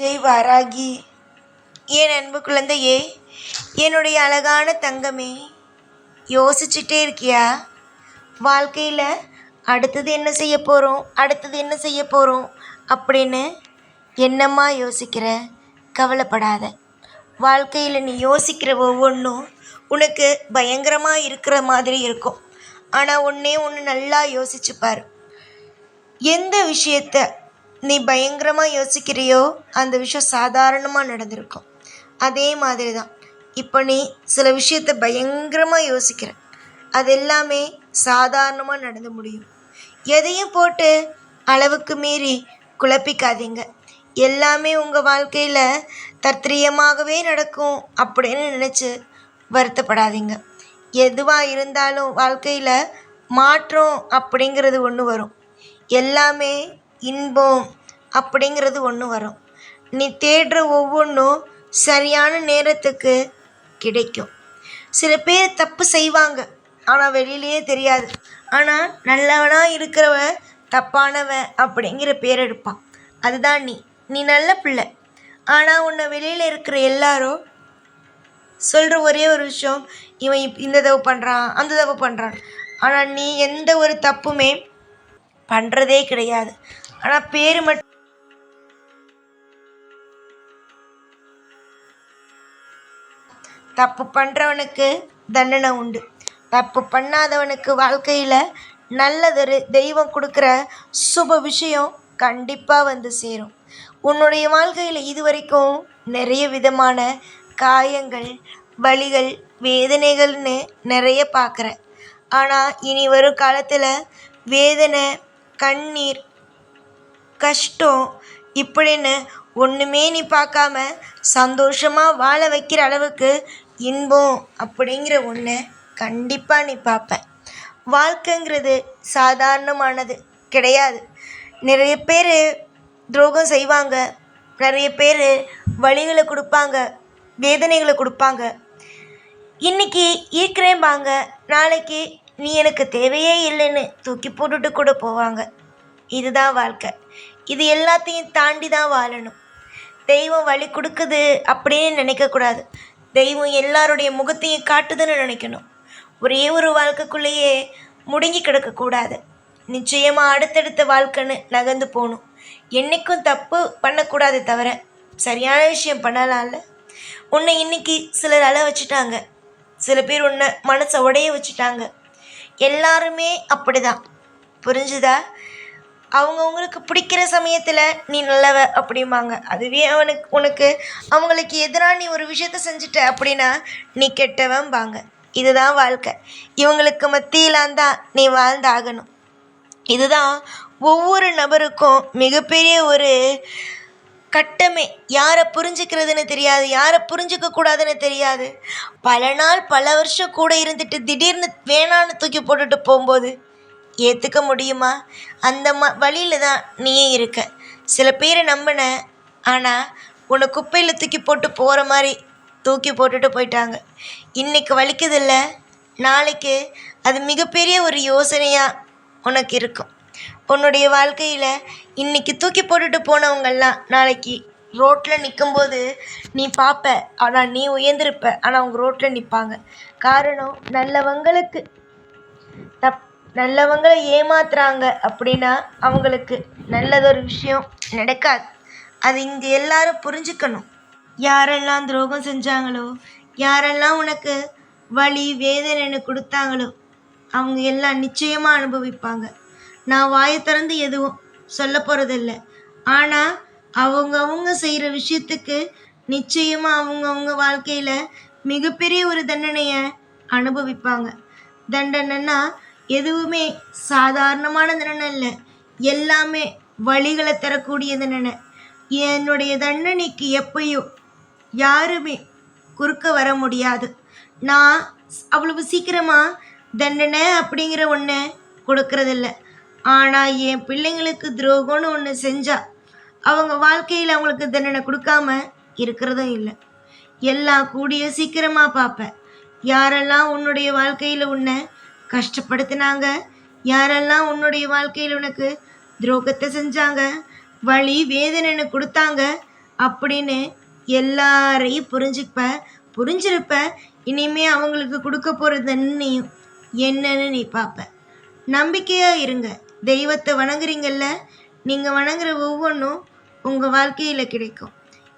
ஜெய் வாராகி. என் அன்பு குழந்தையே என்னுடைய அழகான தங்கமே யோசிச்சுட்டே இருக்கியா? வாழ்க்கையில் அடுத்தது என்ன செய்ய போகிறோம் அடுத்தது என்ன செய்ய போகிறோம் அப்படின்னு என்னம்மா யோசிக்கிற? கவலைப்படாத. வாழ்க்கையில் நீ யோசிக்கிற ஒவ்வொன்றும் உனக்கு பயங்கரமாக இருக்கிற மாதிரி இருக்கும். ஆனால் ஒன்றே ஒன்று நல்லா யோசிச்சுப்பார். எந்த விஷயத்த நீ பயங்கரமாக யோசிக்கிறியோ? அந்த விஷயம் சாதாரணமாக நடந்திருக்கும். அதே மாதிரி தான் இப்போ நீ சில விஷயத்த பயங்கரமாக யோசிக்கிற. அது எல்லாமே சாதாரணமாக நடந்து முடியும். எதையும் போட்டு அளவுக்கு மீறி குழப்பிக்காதீங்க. எல்லாமே உங்கள் வாழ்க்கையில் தத்ரீயமாகவே நடக்கும் அப்படின்னு நினச்சி வருத்தப்படாதீங்க. எதுவாக இருந்தாலும் வாழ்க்கையில் மாற்றம் அப்படிங்கிறது ஒன்று வரும். எல்லாமே இன்பம் அப்படிங்கிறது ஒன்று வரும். நீ தேடுற ஒவ்வொன்றும் சரியான நேரத்துக்கு கிடைக்கும். சில பேர் தப்பு செய்வாங்க. ஆனால் வெளியிலேயே தெரியாது. ஆனால் நல்லவனாக இருக்கிறவன் தப்பானவன் அப்படிங்கிற பேர் எடுப்பான். அதுதான் நீ. நீ நல்ல பிள்ளை. ஆனால் உன்னை வெளியில் இருக்கிற எல்லாரும் சொல்கிற ஒரே ஒரு விஷயம் இவன் இப் இந்த தப்பு பண்ணுறான் அந்த தப்பு பண்ணுறான் ஆனால் நீ எந்த ஒரு தப்புமே பண்ணுறதே கிடையாது. ஆனால் பேர் மட்டும் தப்பு பண்ணுறவனுக்கு தண்டனை உண்டு. தப்பு பண்ணாதவனுக்கு வாழ்க்கையில் நல்லதொரு தெய்வம் கொடுக்குற சுப விஷயம் கண்டிப்பாக வந்து சேரும். உன்னுடைய வாழ்க்கையில் இது வரைக்கும் நிறைய விதமான காயங்கள் வலிகள் வேதனைகள்னு நிறைய பார்க்குற ஆனால் இனி வரும் காலத்தில் வேதனை கண்ணீர் கஷ்டம். இப்படின்னு ஒன்றுமே நீ பார்க்காம சந்தோஷமாக வாழ வைக்கிற அளவுக்கு இன்பம் அப்படிங்கிற ஒன்று கண்டிப்பாக நீ பார்ப்பேன் வாழ்க்கைங்கிறது சாதாரணமானது கிடையாது. நிறைய பேர் துரோகம் செய்வாங்க. நிறைய பேர் வலிகளை கொடுப்பாங்க. வேதனைகளை கொடுப்பாங்க. இன்னைக்கு ஈர்க்கிறேன்பாங்க நாளைக்கு நீ எனக்கு தேவையே இல்லைன்னு தூக்கி போட்டுட்டு கூட போவாங்க. இதுதான் வாழ்க்கை. இது எல்லாத்தையும் தாண்டி தான் வாழணும். தெய்வம் வழி கொடுக்குது அப்படின்னு நினைக்கக்கூடாது. தெய்வம் எல்லாருடைய முகத்தையும் காட்டுதுன்னு நினைக்கணும். ஒரே ஒரு வாழ்க்கைக்குள்ளேயே முடங்கி கிடக்கக்கூடாது. நிச்சயமாக அடுத்தடுத்த வாழ்க்கைன்னு நகர்ந்து போகணும். என்றைக்கும் தப்பு பண்ணக்கூடாது தவிர சரியான விஷயம் பண்ணலாம்ல? உன்னை இன்னைக்கு சிலர் அள வச்சுட்டாங்க. சில பேர் உன்னை மனசை உடைய வச்சுட்டாங்க. எல்லாருமே அப்படிதான். புரிஞ்சுதா? அவங்கவுங்களுக்கு பிடிக்கிற சமயத்தில் நீ நல்லவ அப்படிம்பாங்க. அதுவே அவனுக்கு உனக்கு அவங்களுக்கு எதிராக நீ ஒரு விஷயத்த செஞ்சுட்ட அப்படின்னா நீ கெட்டவன்பாங்க இதுதான் வாழ்க்கை. இவங்களுக்கு மத்தியிலாம் தான் நீ வாழ்ந்தாகணும். இதுதான் ஒவ்வொரு நபருக்கும் மிகப்பெரிய ஒரு கட்டமே. யாரை புரிஞ்சுக்கிறதுன்னு தெரியாது யாரை புரிஞ்சுக்க கூடாதுன்னு தெரியாது. பல நாள் பல வருஷம் கூட இருந்துட்டு திடீர்னு வேணான்னு தூக்கி போட்டுட்டு போகும்போது ஏற்றுக்க முடியுமா? அந்த ம வழியில் தான் நீயும் இருக்க. சில பேரை நம்பின ஆனால் உன்னை குப்பையில் தூக்கி போட்டு போகிற மாதிரி தூக்கி போட்டுட்டு போயிட்டாங்க. இன்றைக்கி வலிக்குதில்ல? நாளைக்கு அது மிகப்பெரிய ஒரு யோசனையாக உனக்கு இருக்கும். உன்னுடைய வாழ்க்கையில் இன்றைக்கி தூக்கி போட்டுட்டு போனவங்கெல்லாம் நாளைக்கு ரோட்டில் நிற்கும்போது நீ பார்ப்ப ஆனால் நீ உயர்ந்திருப்ப. ஆனால் அவங்க ரோட்டில் நிற்பாங்க காரணம் நல்லவங்களுக்கு தப் நல்லவங்களை ஏமாத்துறாங்க அப்படின்னா அவங்களுக்கு நல்லதொரு விஷயம் நடக்காது. அது இங்கே எல்லாரும் புரிஞ்சுக்கணும். யாரெல்லாம் துரோகம் செஞ்சாங்களோ யாரெல்லாம் உனக்கு வலி வேதனைன்னு கொடுத்தாங்களோ அவங்க எல்லாம் நிச்சயமாக அனுபவிப்பாங்க. நான் வாயை திறந்து எதுவும் சொல்ல போகிறதில்ல ஆனால் அவங்கவுங்க செய்கிற விஷயத்துக்கு நிச்சயமாக அவங்கவுங்க வாழ்க்கையில் மிகப்பெரிய ஒரு தண்டனையை அனுபவிப்பாங்க. தண்டனைன்னா எதுவுமே சாதாரணமான தண்டனை இல்லை எல்லாமே வழிகளை தரக்கூடிய தண்டனை. என்னுடைய தண்டனைக்கு எப்பயோ யாருமே குறுக்க வர முடியாது. நான் அவ்வளவு சீக்கிரமாக தண்டனை அப்படிங்கிற ஒன்று கொடுக்கறதில்ல. ஆனால் என் பிள்ளைங்களுக்கு துரோகம்னு ஒன்று செஞ்சால் அவங்க வாழ்க்கையில் அவங்களுக்கு தண்டனை கொடுக்காம இருக்கிறதும் இல்லை. எல்லாம் கூடிய சீக்கிரமாக பார்ப்பேன். யாரெல்லாம் உன்னுடைய வாழ்க்கையில் உன்னை கஷ்டப்படுத்தினாங்க. யாரெல்லாம் உன்னுடைய வாழ்க்கையில் உனக்கு துரோகத்தை செஞ்சாங்க வழி வேதனைன்னு கொடுத்தாங்க அப்படின்னு எல்லாரையும் புரிஞ்சுப்ப புரிஞ்சிருப்ப இனிமே அவங்களுக்கு கொடுக்க போகிறது என்னையும் என்னன்னு நீ பார்ப்ப நம்பிக்கையாக இருங்க. தெய்வத்தை வணங்குறீங்கல்ல நீங்கள் வணங்குற ஒவ்வொன்றும் உங்கள் வாழ்க்கையில் கிடைக்கும்.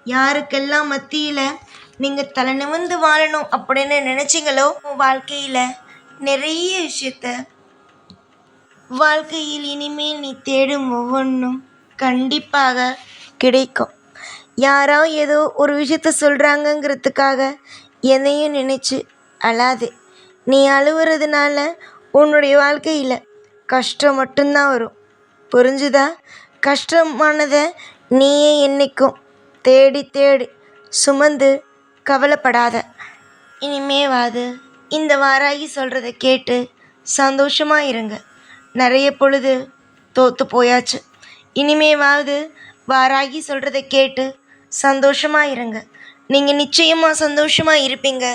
யாருக்கெல்லாம் மத்தியில் நீங்கள் தலை நிமிர்ந்து வாழணும் அப்படின்னு நினச்சிங்களோ உங்கள் வாழ்க்கையில் நிறைய விஷயத்த வாழ்க்கையில் இனிமேல் நீ தேடும் ஒவ்வொன்றும் கண்டிப்பாக கிடைக்கும். யாரோ ஏதோ ஒரு விஷயத்த சொல்கிறாங்கங்கிறதுக்காக எதையும் நினச்சி அழாதே. நீ அழுவுறதுனால உன்னுடைய வாழ்க்கையில் கஷ்டம் மட்டும்தான் வரும். புரிஞ்சுதா? கஷ்டமானதை நீயே என்றைக்கும் தேடி தேடி சுமந்து கவலைப்படாத. இனிமேவாது. இந்த வாராகி சொல்கிறத கேட்டு சந்தோஷமாக இருங்க. நிறைய பொழுது தோற்று போயாச்சு. இனிமேவாவது வாராகி சொல்கிறத கேட்டு சந்தோஷமாக இருங்க. நீங்கள் நிச்சயமாக சந்தோஷமாக இருப்பீங்க.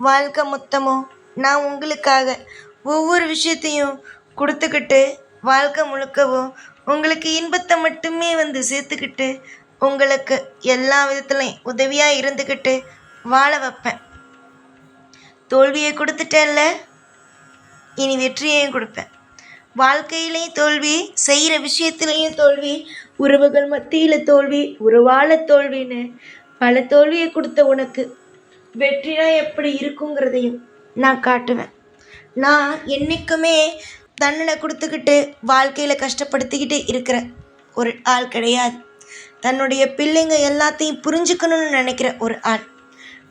வாழ்க்கை மொத்தமும் நான் உங்களுக்காக ஒவ்வொரு விஷயத்தையும் கொடுத்துக்கிட்டு வாழ்க்கை முழுக்கவும் உங்களுக்கு இன்பத்தை மட்டுமே வந்து சேர்த்துக்கிட்டு உங்களுக்கு எல்லா விதத்துலையும் உதவியாக இருந்துக்கிட்டு வாழ வைப்பேன். தோல்வியை கொடுத்துட்டேன்ல? இனி வெற்றியையும் கொடுப்பேன். வாழ்க்கையிலையும் தோல்வி செய்கிற விஷயத்துலையும் தோல்வி உறவுகள் மத்தியில் தோல்வி உறவால தோல்வின்னு பல தோல்வியை கொடுத்த உனக்கு. வெற்றினா எப்படி இருக்குங்கிறதையும் நான் காட்டுவேன். நான் என்றைக்குமே தன்னனை கொடுத்துக்கிட்டு வாழ்க்கையில் கஷ்டப்படுத்திக்கிட்டு இருக்கிற ஒரு ஆள் கிடையாது. தன்னுடைய பிள்ளைங்க எல்லாத்தையும் புரிஞ்சுக்கணும்னு நினைக்கிற ஒரு ஆள்.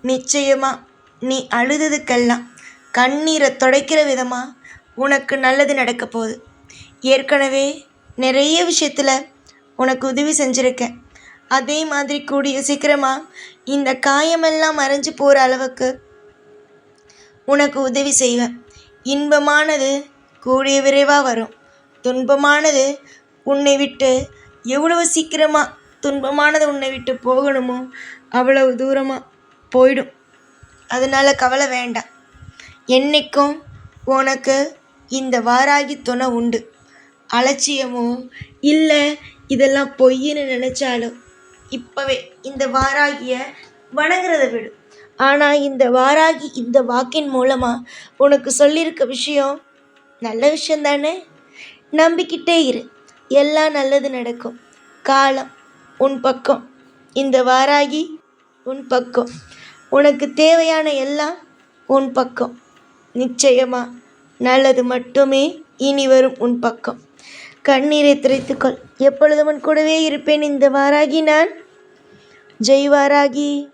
நிச்சயமாக நீ அழுததுக்கெல்லாம் கண்ணீரை துடைக்கிற விதமாக உனக்கு நல்லது நடக்க போகுது. ஏற்கனவே நிறைய விஷயத்தில் உனக்கு உதவி செஞ்சுருக்கேன். அதே மாதிரி கூடிய சீக்கிரமாக இந்த காயமெல்லாம் மறைஞ்சு போகிற அளவுக்கு உனக்கு உதவி செய்வேன். இன்பமானது கூடிய விரைவாக வரும். துன்பமானது உன்னை விட்டு எவ்வளவு சீக்கிரமாக துன்பமானது உன்னை விட்டு போகணுமோ அவ்வளவு தூரமாக போயிடும். அதனால் கவலை வேண்டாம். என்றைக்கும் உனக்கு இந்த வாராகி துணை உண்டு. அலட்சியமோ இல்லை இதெல்லாம் பொய்ன்னு நினச்சாலும் இப்போவே இந்த வாராகியை வணங்குறத விடு. ஆனால் இந்த வாராகி இந்த வாக்கின் மூலமாக உனக்கு சொல்லியிருக்க விஷயம் நல்ல விஷயம் தானே நம்பிக்கிட்டே இரு. எல்லாம் நல்லது நடக்கும். காலம் உன் பக்கம். இந்த வாராகி உன் பக்கம். உனக்கு தேவையான எல்லாம் உன் பக்கம். நிச்சயமா நல்லது மட்டுமே இனி வரும் உன் பக்கம். கண்ணீரை திரைத்துக்கொள். எப்பொழுதும் உன் கூடவே இருப்பேன் இந்த வாராகி நான். ஜெய் வாராகி